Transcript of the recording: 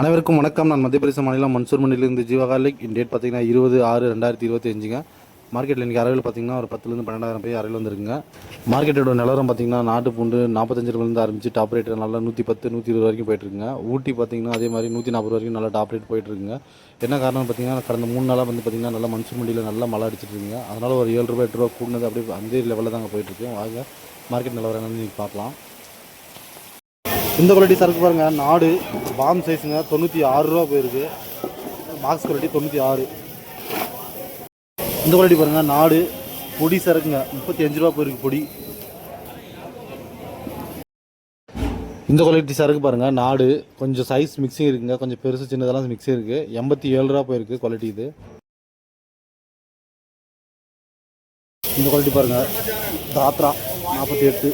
அனைவருக்கும் வணக்கம். நான் மத்திய பிரதேச மாநிலம் மன்சூர் மண்டிலிருந்து ஜீவகாலிக் டேட் பார்த்தீங்கன்னா இருபது ஆறு ரெண்டாயிரத்தி இருபத்தி அஞ்சுங்க. மார்க்கெட்டில் இன்றைக்கி அரைவில் பார்த்தீங்கன்னா ஒரு பத்துலேருந்து பன்னெண்டாயிரம் பேர் அரைவில் வந்துருக்குங்க. மார்க்கெட்டோட நிலவரம் பார்த்தீங்கன்னா நாட்டு பூண்டு நாற்பத்தஞ்சு ரூபாயிலேருந்து ஆரம்பிச்சு டாப் ரேட் நல்லா நூற்றி பத்து நூற்றி இருபது வரைக்கும் போயிட்டுருக்குங்க. ஊட்டி பார்த்தீங்கன்னா அதே மாதிரி நூற்றி நாற்பது வரைக்கும் நல்லா டாப் ரேட் போயிட்டுருக்குங்க. என்ன காரணம் பார்த்தீங்கன்னா கடந்த மூணு நாளாக வந்து பார்த்தீங்கன்னா நல்லா மன்சூர் மண்டியில் நல்லா மழை அடிச்சிட்டுருக்குங்க. அதனால் ஒரு ஏழு ரூபாய் எட்டு ரூபா கூடுனது அப்படியே அந்த லெவலில் தாங்க போயிட்டுருக்கு. வாங்க மார்க்கெட் நிலவரம் என்னன்னு நீங்கள் பார்க்கலாம். இந்த குவாலிட்டி சரக்கு பாருங்கள் நாடு பாம் சைஸுங்க தொண்ணூற்றி ஆறு ரூபா போயிருக்கு. பாக்ஸ் குவாலிட்டி தொண்ணூற்றி ஆறு. இந்த குவாலிட்டி பாருங்கள் நாடு பொடி சரக்குங்க முப்பத்தி அஞ்சு ரூபா போயிருக்கு பொடி. இந்த குவாலிட்டி சரக்கு பாருங்கள் நாடு கொஞ்சம் சைஸ் மிக்சிங் இருக்குங்க. கொஞ்சம் பெருசு சின்னதெல்லாம் மிக்சிங் இருக்குது எண்பத்தி ஏழு ரூபா போயிருக்கு குவாலிட்டி இது. இந்த குவாலிட்டி பாருங்கள் தாத்ரா நாற்பத்தி எட்டு.